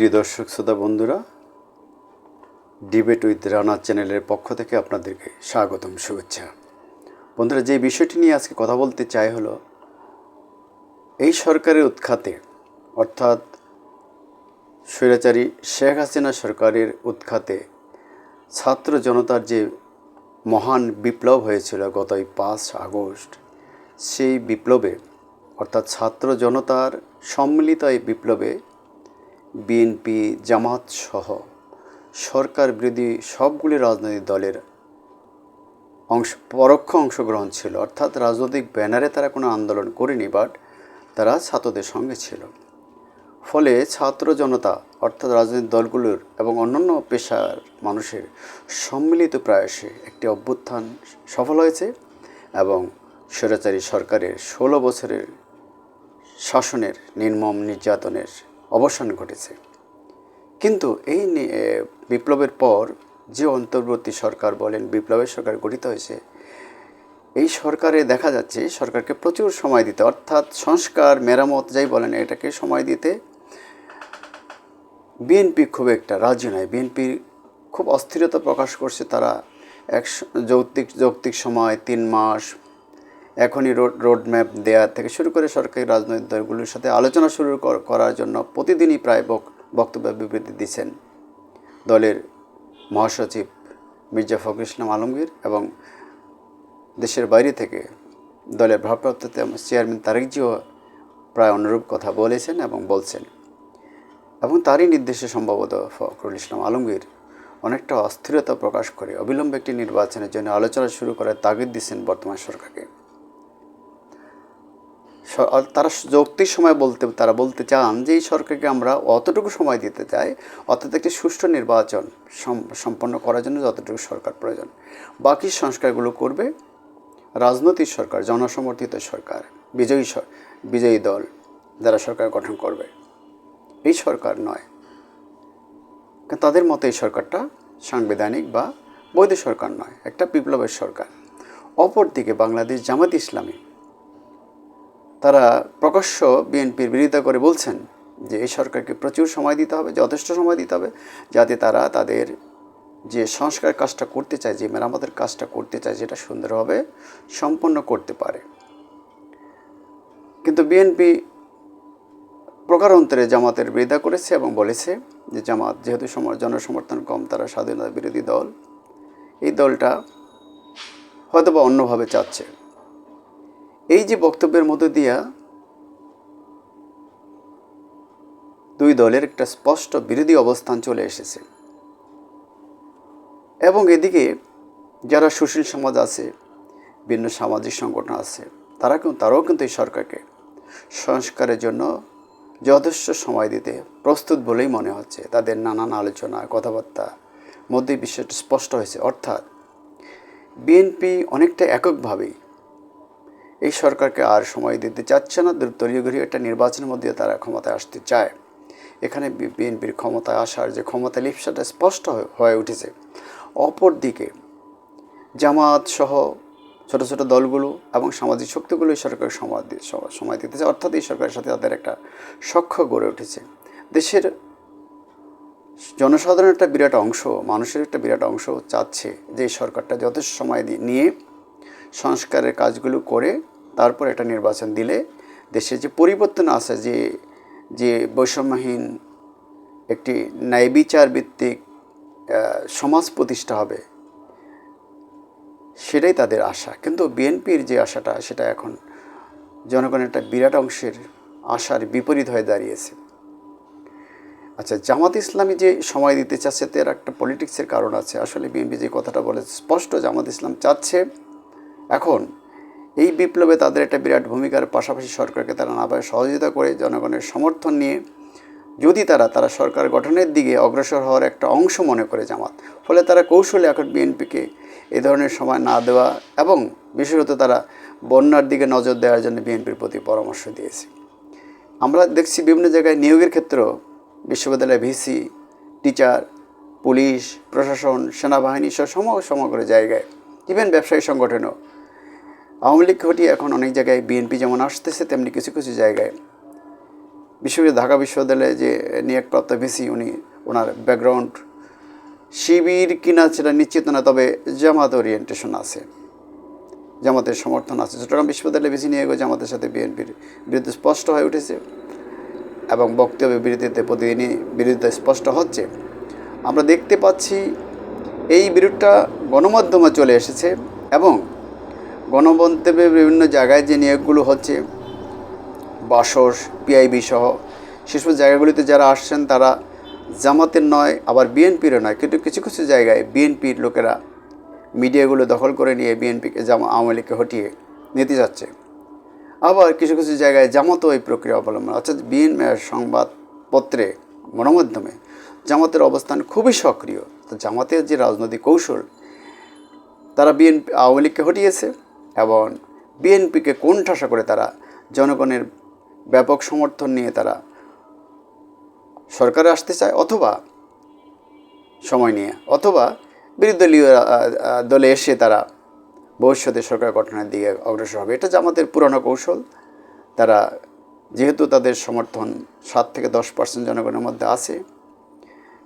প্রিয় দর্শক, শ্রোতা বন্ধুরা ডিবেট উইথ রানা চ্যানেলের পক্ষ থেকে আপনাদেরকে স্বাগতম, শুভেচ্ছা। বন্ধুরা, যে বিষয়টি নিয়ে আজকে কথা বলতে চাই হলো, এই সরকারের উৎখাতে, অর্থাৎ স্বৈরাচারী শেখ হাসিনা সরকারের উৎখাতে ছাত্র জনতার যে মহান বিপ্লব হয়েছিল গত পাঁচ আগস্ট, সেই বিপ্লবে, অর্থাৎ ছাত্র জনতার সম্মিলিত এই বিপ্লবে বিএনপি, জামাত সহ সরকার বিরোধী সবগুলি রাজনৈতিক দলের অংশ, পরোক্ষ অংশগ্রহণ ছিল। অর্থাৎ রাজনৈতিক ব্যানারে তারা কোনো আন্দোলন করেনি বাট তারা ছাত্রদের সঙ্গে ছিল। ফলে ছাত্র জনতা, অর্থাৎ রাজনৈতিক দলগুলোর এবং অন্যান্য পেশার মানুষের সম্মিলিত প্রয়াসে একটি অভ্যুত্থান সফল হয়েছে এবং স্বৈরাচারী সরকারের ষোলো বছরের শাসনের নির্মম নির্যাতনের অবসান ঘটেছে। কিন্তু এই বিপ্লবের পর যে অন্তর্বর্তী সরকার বলেন, বিপ্লবের সরকার গঠিত হয়েছে, এই সরকারে দেখা যাচ্ছে সরকারকে প্রচুর সময় দিতে, অর্থাৎ সংস্কার, মেরামত যাই বলেন এটাকে সময় দিতে, বিএনপি খুব একটা রাজি নয়। বিএনপি খুব অস্থিরতা প্রকাশ করছে তারা, এক যৌক্তিক যৌক্তিক সময়, তিন মাস এখনই রোড রোড ম্যাপ দেওয়া থেকে শুরু করে সরকারি রাজনৈতিক দলগুলোর সাথে আলোচনা শুরু করার জন্য প্রতিদিনই প্রায় বক- বক্তব্য বিবৃতি দিচ্ছেন দলের মহাসচিব মির্জা ফখরুল ইসলাম আলমগীর এবং দেশের বাইরে থেকে দলের ভারপ্রাপ্ত চেয়ারম্যান তারেকজিও প্রায় অনুরূপ কথা বলেছেন এবং বলছেন, এবং তারই নির্দেশে সম্ভবত ফখরুল ইসলাম আলমগীর অনেকটা অস্থিরতা প্রকাশ করে অবিলম্বে একটি নির্বাচনের জন্য আলোচনা শুরু করার তাগিদ দিচ্ছেন বর্তমান সরকারকে। তারা যৌক্তিক সময় বলতে, তারা বলতে চান যে এই সরকারকে আমরা অতটুকু সময় দিতে চাই, অর্থাৎ একটি সুষ্ঠু নির্বাচন সম্পন্ন করার জন্য যতটুকু সরকার প্রয়োজন। বাকি সংস্কারগুলো করবে রাজনৈতিক সরকার, জনসমর্থিত সরকার, বিজয়ী বিজয়ী দল যারা সরকার গঠন করবে। এই সরকার নয়। তাদের মতে এই সরকারটা সাংবিধানিক বা বৈধ সরকার নয়, একটা বিপ্লবের সরকার। অপরদিকে বাংলাদেশ জামাত ইসলামী তারা প্রকাশ্য বিএনপির বিরোধিতা করে বলছেন যে এই সরকারকে প্রচুর সময় দিতে হবে, যথেষ্ট সময় দিতে হবে, যাতে তারা তাদের যে সংস্কার কাজটা করতে চায়, যে মেরামতের কাজটা করতে চায়, যেটা সুন্দরভাবে সম্পন্ন করতে পারে। কিন্তু বিএনপি প্রকারান্তরে জামাতের বিরোধিতা করেছে এবং বলেছে যে জামাত যেহেতু সম- জনসমর্থন কম, তারা স্বাধীনতা বিরোধী দল, এই দলটা হয়তোবা অন্যভাবে চাচ্ছে। এই যে বক্তব্যের মধ্য দিয়া দুই দলের একটা স্পষ্ট বিরোধী অবস্থান চলে এসেছে। এবং এদিকে যারা সুশীল সমাজ আছে, ভিন্ন সামাজিক সংগঠন আছে, তারা কিন্তু, তারাও কিন্তু এই সরকারকে সংস্কারের জন্য যথেষ্ট সময় দিতে প্রস্তুত বলেই মনে হচ্ছে। তাদের নানান আলোচনা, কথাবার্তা মধ্যে বিষয়টা স্পষ্ট হয়েছে। অর্থাৎ বিএনপি অনেকটা এককভাবেই এই সরকারকে আর সময় দিতে চাচ্ছে না। দলীয় গৃহে একটা নির্বাচনের মধ্যে তারা ক্ষমতায় আসতে চায়। এখানে বিএনপির ক্ষমতায় আসার যে ক্ষমতা লিপসাটা স্পষ্ট হয়ে- উঠেছে। অপরদিকে জামাত সহ ছোট ছোট দলগুলো এবং সামাজিক শক্তিগুলো এই সরকারের সময় সময় দিতেছে। অর্থাৎ এই সরকারের সাথে তাদের একটা সখ্য গড়ে উঠেছে। দেশের জনসাধারণের একটা বিরাট অংশ, মানুষের একটা বিরাট অংশ চাচ্ছে যে এই সরকারটা যথেষ্ট সময় নিয়ে সংস্কারের কাজগুলো করে তারপর একটা নির্বাচন দিলে দেশে যে পরিবর্তন আসে, যে যে বৈষম্যহীন একটি ন্যায় বিচার ভিত্তিক সমাজ প্রতিষ্ঠা হবে, সেটাই তাদের আশা। কিন্তু বিএনপির যে আশাটা, সেটা এখন জনগণের একটা বিরাট অংশের আশার বিপরীত হয়ে দাঁড়িয়েছে। আচ্ছা জামাত ইসলামী যে সময় দিতে চাচ্ছে, তার একটা পলিটিক্সের কারণ আছে। আসলে বিএনপি যে কথাটা বলে, স্পষ্ট জামাত ইসলাম চাচ্ছে, এখন এই বিপ্লবে তাদের একটা বিরাট ভূমিকার পাশাপাশি সরকারকে তারা নাভাবে সহযোগিতা করে জনগণের সমর্থন নিয়ে, যদি তারা তারা সরকার গঠনের দিকে অগ্রসর হওয়ার একটা অংশ মনে করে জামাত। ফলে তারা কৌশলে এখন বিএনপিকে এ ধরনের সময় না দেওয়া এবং বিশেষত তারা বন্যার দিকে নজর দেওয়ার জন্য বিএনপির প্রতি পরামর্শ দিয়েছে। আমরা দেখছি বিভিন্ন জায়গায় নিয়োগের ক্ষেত্রেও বিশ্ববিদ্যালয়ে ভিসি, টিচার, পুলিশ, প্রশাসন, সেনাবাহিনী সম সমগ্র জায়গায়, ইভেন ব্যবসায়ী সংগঠনও আওয়ামী লীগ ঘটিয়ে এখন অনেক জায়গায় বিএনপি যেমন আসতেছে, তেমনি কিছু কিছু জায়গায়। বিশ্ববিদ্যালয় ঢাকা বিশ্ববিদ্যালয়ে যে নিয়োগপ্রাপ্ত ভিসি, উনি ওনার ব্যাকগ্রাউন্ড শিবির কিনা সেটা নিশ্চিত না, তবে জামাত ওরিয়েন্টেশন আছে। জামাতের সমর্থন আছে। চট্টগ্রাম বিশ্ববিদ্যালয়ে বেশি নিয়োগ জামাতের সাথে বিএনপির বিরুদ্ধে স্পষ্ট হয়ে উঠেছে এবং বক্তব্য বিরোধীতে প্রতিদিনই বিরোধিতা স্পষ্ট হচ্ছে। আমরা দেখতে পাচ্ছি এই বিরোধটা গণমাধ্যমে চলে এসেছে এবং গণমন্তব্যে বিভিন্ন জায়গায় যে নিয়োগগুলো হচ্ছে বাসস পিআইবি সহ, সেসব জায়গাগুলিতে যারা আসছেন তারা জামাতের নয়, আবার বিএনপিরও নয়, কিন্তু কিছু কিছু জায়গায় বিএনপির লোকেরা মিডিয়াগুলো দখল করে নিয়ে বিএনপিকে জামা আওয়ামী লীগকে হটিয়ে নিতে যাচ্ছে। আবার কিছু কিছু জায়গায় জামাতও এই প্রক্রিয়া অবলম্বন, অর্থাৎ বিএন সংবাদপত্রে, গণমাধ্যমে জামাতের অবস্থান খুবই সক্রিয়। তো জামাতের যে রাজনৈতিক কৌশল, তারা বিএনপি আওয়ামী লীগকে হটিয়েছে। এবং বিএনপিকে কোণঠাসা করে তারা জনগণের ব্যাপক সমর্থন নিয়ে তারা সরকারে আসতে চায় অথবা সময় নিয়ে, অথবা বিরোধীয় দলে এসে তারা ভবিষ্যতে সরকার গঠনের দিকে অগ্রসর হবে। এটা জামাতের পুরনো কৌশল। তারা যেহেতু তাদের সমর্থন সাত থেকে দশ পার্সেন্ট জনগণের মধ্যে আছে,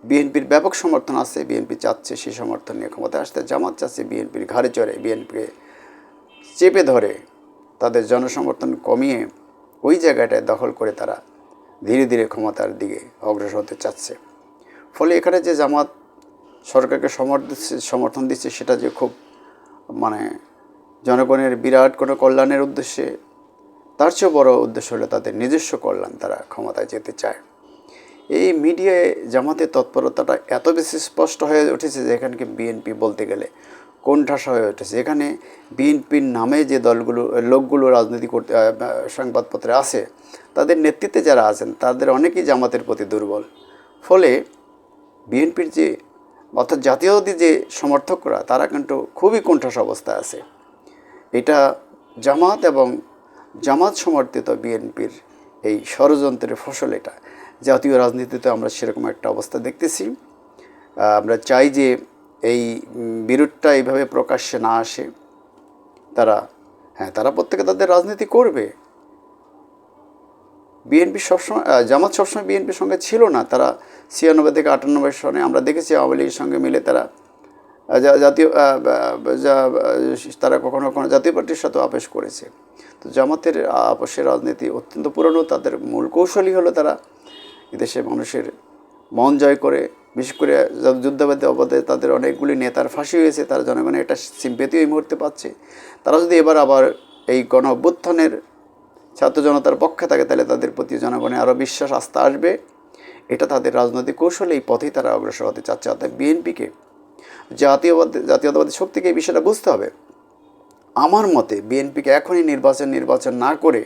বিএনপির ব্যাপক সমর্থন আছে, বিএনপি চাচ্ছে সেই সমর্থন নিয়ে ক্ষমতায় আসতে, জামাত চাচ্ছে বিএনপির ঘাড়ে চড়ে, বিএনপিকে চেপে ধরে তাদের জনসমর্থন কমিয়ে ওই জায়গাটায় দখল করে তারা ধীরে ধীরে ক্ষমতার দিকে অগ্রসর হতে চাচ্ছে। ফলে এখানে যে জামাত সরকারকে সমর্থন দিচ্ছে সেটা যে খুব মানে জনগণের বিরাট কোনো কল্যাণের উদ্দেশ্যে, তার চেয়েও বড় উদ্দেশ্য হলো তাদের নিজস্ব কল্যাণ তারা ক্ষমতায় যেতে চায়। এই মিডিয়ায় জামাতের তৎপরতাটা এত বেশি স্পষ্ট হয়ে উঠেছে যে এখানকে বিএনপি বলতে গেলে কোণঠাসা হয়ে উঠেছে এখানে বিএনপির নামে যে দলগুলো, লোকগুলো রাজনীতি করতে সংবাদপত্রে আছে, তাদের নেতৃত্বে যারা আছেন, তাদের অনেকেই জামাতের প্রতি দুর্বল। ফলে বিএনপির যে, অর্থাৎ জাতীয়বাদী যে সমর্থকরা, তারা কিন্তু খুবই কোণঠাসা অবস্থায় আছে। এটা জামাত এবং জামাত সমর্থিত বিএনপির এই ষড়যন্ত্রের ফসল এটা। জাতীয় রাজনীতিতে আমরা সেরকম একটা অবস্থা দেখতেছি। আমরা চাই যে এই বিরোধটা এইভাবে প্রকাশ্যে না আসে, তারা হ্যাঁ তারা প্রত্যেকে তাদের রাজনীতি করবে। বিএনপি সবসময় জামাত সবসময় বিএনপির সঙ্গে ছিল না। তারা ছিয়ানব্বই থেকে আটানব্বই সনে আমরা দেখেছি আওয়ামী লীগের সঙ্গে মিলে তারা জাতীয় যা তারা কখনো কখনো জাতীয় পার্টির সাথেও আপেশ করেছে। তো জামাতের আপসের রাজনীতি অত্যন্ত পুরনো। তাদের মূল কৌশলই হলো তারা এদেশে মানুষের মন জয় করে বিশেষ করে যুদ্ধাবাদী অবধে তাদের অনেকগুলি নেতার ফাঁসি হয়েছে, তারা জনগণের একটা সিম্পেতিও এই মুহূর্তে পাচ্ছে। তারা যদি এবার আবার এই গণ অভ্যুত্থানের ছাত্র জনতার পক্ষে থাকে, তাহলে তাদের প্রতি জনগণের আরও বিশ্বাস আস্থা আসবে। এটা তাদের রাজনৈতিক কৌশল, এই পথেই তারা অগ্রসর হতে চাচ্ছে। অর্থাৎ বিএনপিকে জাতীয়বাদী, জাতীয়তাবাদী শক্তিকে এই বিষয়টা বুঝতে হবে। আমার মতে বিএনপিকে এখনই নির্বাচন নির্বাচন না করে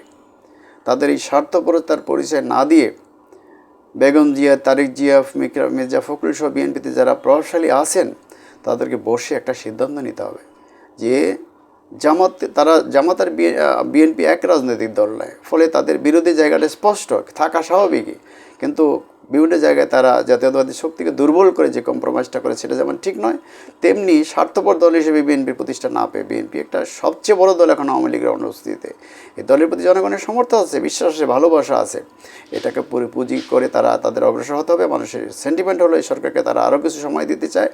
তাদের এই স্বার্থপরতার পরিচয় না দিয়ে বেগম জিয়া, তারিক জিয়া, মির্জা ফখরুল সহ বিএনপিতে যারা প্রভাবশালী আছেন, তাদেরকে বসে একটা সিদ্ধান্ত নিতে হবে যে জামাত তারা জামাত আর বিএনপি এক রাজনৈতিক দল নয়। ফলে তাদের বিরোধী জায়গাটা স্পষ্ট, থাকা স্বাভাবিকই। কিন্তু বিভিন্ন জায়গায় তারা জাতীয়তাবাদী শক্তিকে দুর্বল করে যে কম্প্রোমাইজটা করে সেটা যেমন ঠিক নয়, তেমনি স্বার্থপর দল হিসেবে বিএনপির প্রতিষ্ঠা না পেয়ে বিএনপি একটা সবচেয়ে বড় দল এখন আওয়ামী লীগের অনুপস্থিতিতে। এই দলের প্রতি জনগণের সমর্থন আছে, বিশ্বাস আছে, ভালোবাসা আছে। এটাকে পুরো পুঁজি করে তারা তাদের অগ্রসর হতে হবে। মানুষের সেন্টিমেন্ট হলো এই সরকারকে তারা আরও কিছু সময় দিতে চায়।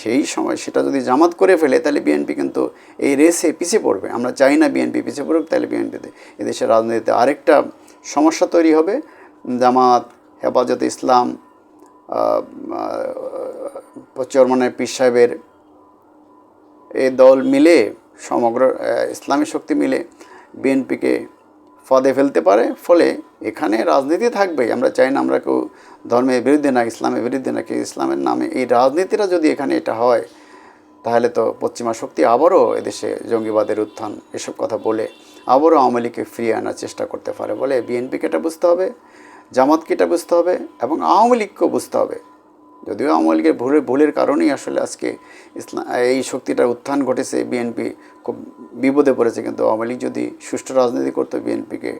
সেই সময় সেটা যদি জামাত করে ফেলে, তাহলে বিএনপি কিন্তু এই রেসে পিছিয়ে পড়বে। আমরা চাই না বিএনপি পিছিয়ে পড়ুক, তাহলে বিএনপিতে এদেশের রাজনীতিতে আরেকটা সমস্যা তৈরি হবে। জামাত, হেফাজত ইসলাম চরমানের পীর সাহেবের এই দল মিলে, সমগ্র ইসলামী শক্তি মিলে বিএনপিকে ফাঁদে ফেলতে পারে, ফলে এখানে রাজনীতি থাকবে আমরা চাই না আমরা কেউ ধর্মের বিরুদ্ধে না, ইসলামের বিরুদ্ধে না কি ইসলামের নামে। এই রাজনীতিটা যদি এখানে এটা হয়, তাহলে তো পশ্চিমা শক্তি আবারও এদেশে জঙ্গিবাদের উত্থান, এসব কথা বলে আবারও আওয়ামী লীগকে ফিরিয়ে আনার চেষ্টা করতে পারে বলে বিএনপিকে এটা বুঝতে হবে, জামাতকে এটা বুঝতে হবে এবং আওয়ামী লীগকেও বুঝতে হবে। যদিও আওয়ামী লীগের ভুলের ভুলের কারণেই আসলে আজকে ইসলাম এই শক্তিটার উত্থান ঘটেছে, বিএনপি খুব বিপদে পড়েছে, কিন্তু আওয়ামী লীগ যদি সুষ্ঠু রাজনীতি করতো, বিএনপিকে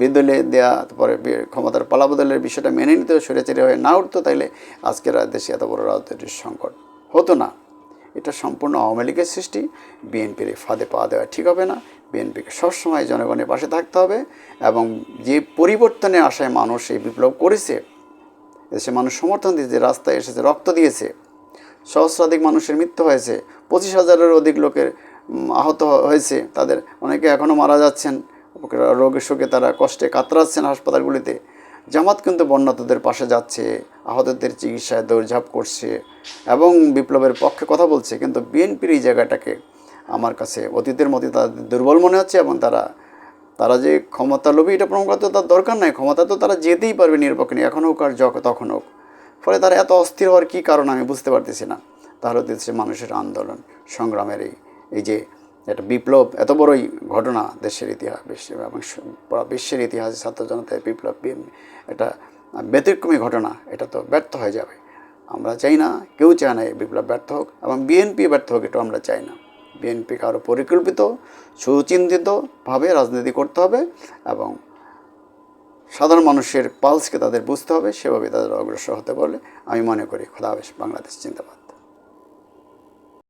বিদলে দেওয়া তারপরে ক্ষমতার পালাবদলের বিষয়টা মেনে নিতে সরেচেরে হয়ে না উঠতো, তাইলে আজকের দেশে এত বড় রাজনৈতিক সংকট হতো না। এটা সম্পূর্ণ আওয়ামী লীগের সৃষ্টি, বিএনপির ফাঁদে পা দেওয়া ঠিক হবে না, বিএনপিকে সবসময় জনগণের পাশে থাকতে হবে এবং যে পরিবর্তনের আশায় মানুষ এই বিপ্লব করেছে এসে মানুষ সমর্থন দিয়েছে, রাস্তায় এসেছে, রক্ত দিয়েছে। সহস্রাধিক মানুষের মৃত্যু হয়েছে। পঁচিশ হাজারের অধিক লোকের আহত হয়েছে। তাদের অনেকে এখনও মারা যাচ্ছেন। রোগের শোকে তারা কষ্টে কাতরাচ্ছেন হাসপাতালগুলিতে। জামাত কিন্তু বন্যাতদের পাশে যাচ্ছে, আহতদের চিকিৎসায় দৌড়ঝাঁপ করছে এবং বিপ্লবের পক্ষে কথা বলছে। কিন্তু বিএনপির এই জায়গাটাকে আমার কাছে অতীতের মধ্যে তাদের দুর্বল মনে হচ্ছে এবং তারা তারা যে ক্ষমতা লোভী এটা প্রমাণ করতে তার দরকার নাই। ক্ষমতা তো তারা যেতেই পারবে নিরপেক্ষ নিয়ে, এখন হোক আর তখন হোক। ফলে তারা এত অস্থির হওয়ার কী কারণ আমি বুঝতে পারতেছি না। তাহলে হচ্ছে মানুষের আন্দোলন, সংগ্রামের এই এই যে একটা বিপ্লব, এত বড়ই ঘটনা দেশের ইতিহাস বিশ্বের এবং বিশ্বের ইতিহাসে ছাত্র জনতার বিপ্লব এটা ব্যতিক্রমী ঘটনা, এটা তো ব্যর্থ হয়ে যাবে। আমরা চাই না, কেউ চায় না এই বিপ্লব ব্যর্থ হোক এবং বিএনপি ব্যর্থ হোক, এটাও আমরা চাই না। বিএনপিকে আরও পরিকল্পিত সুচিন্তিতভাবে রাজনীতি করতে হবে এবং সাধারণ মানুষের পালসকে তাদের বুঝতে হবে, সেভাবে তাদের অগ্রসর হতে বলে আমি মনে করি খোদা বাংলাদেশ চিন্তাবাদ